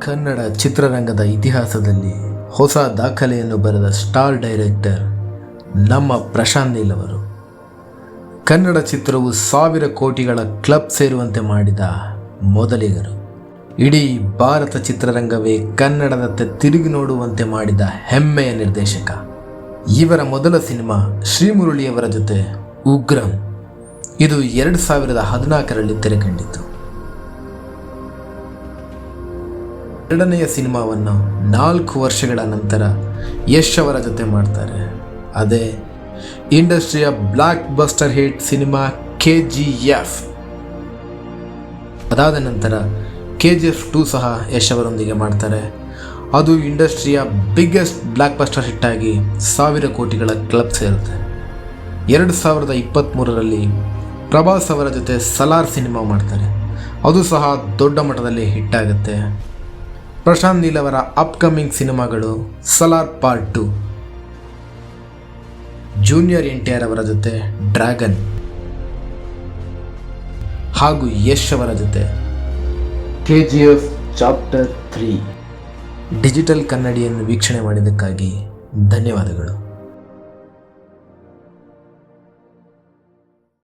ಕನ್ನಡ ಚಿತ್ರರಂಗದ ಇತಿಹಾಸದಲ್ಲಿ ಹೊಸ ದಾಖಲೆಯನ್ನು ಬರೆದ ಸ್ಟಾರ್ ಡೈರೆಕ್ಟರ್ ನಮ್ಮ ಪ್ರಶಾಂತ್ ನೀಲ್ ಅವರು. ಕನ್ನಡ ಚಿತ್ರವು ಸಾವಿರ ಕೋಟಿಗಳ ಕ್ಲಬ್ ಸೇರುವಂತೆ ಮಾಡಿದ ಮೊದಲಿಗರು. ಇಡೀ ಭಾರತ ಚಿತ್ರರಂಗವೇ ಕನ್ನಡದತ್ತ ತಿರುಗಿ ನೋಡುವಂತೆ ಮಾಡಿದ ಹೆಮ್ಮೆಯ ನಿರ್ದೇಶಕ. ಇವರ ಮೊದಲ ಸಿನಿಮಾ ಶ್ರೀಮುರುಳಿಯವರ ಜೊತೆ ಉಗ್ರಂ. ಇದು ಎರಡು ಸಾವಿರದ ಹದಿನಾಲ್ಕರಲ್ಲಿ ತೆರೆ ಕಂಡಿತು ಎರಡನೆಯ ಸಿನಿಮಾವನ್ನು ನಾಲ್ಕು ವರ್ಷಗಳ ನಂತರ ಯಶ್ ಅವರ ಜೊತೆ ಮಾಡ್ತಾರೆ. ಅದೇ ಇಂಡಸ್ಟ್ರಿಯ blockbuster hit cinema K G F. ಅದಾದ ನಂತರ ಕೆ ಜಿ ಎಫ್ ಟೂ ಸಹ ಯಶ್ ಅವರೊಂದಿಗೆ ಮಾಡ್ತಾರೆ. ಅದು ಇಂಡಸ್ಟ್ರಿಯ ಬಿಗ್ಗೆಸ್ಟ್ ಬ್ಲಾಕ್ ಬಸ್ಟರ್ ಆಗಿ ಸಾವಿರ ಕೋಟಿಗಳ ಕ್ಲಬ್ ಸೇರುತ್ತೆ. ಎರಡು ಸಾವಿರದ ಇಪ್ಪತ್ತ್ಮೂರರಲ್ಲಿ ಪ್ರಭಾಸ್ ಅವರ ಜೊತೆ ಸಲಾರ್ ಸಿನಿಮಾ ಮಾಡ್ತಾರೆ. ಅದು ಸಹ ದೊಡ್ಡ ಮಟ್ಟದಲ್ಲಿ ಹಿಟ್ ಆಗುತ್ತೆ. ಪ್ರಶಾಂತ್ ನೀಲ್ ಅವರ ಅಪ್ಕಮಿಂಗ್ ಸಿನಿಮಾಗಳು Salaar part two. Junior N T R ಅವರ ಜೊತೆ ಡ್ರ್ಯಾಗನ್ ಹಾಗೂ ಯಶ್ ಅವರ ಜೊತೆ K G F chapter three digital ಕನ್ನಡಿಯನ್ನು ವೀಕ್ಷಣೆ ಮಾಡಿದ್ದಕ್ಕಾಗಿ ಧನ್ಯವಾದಗಳು.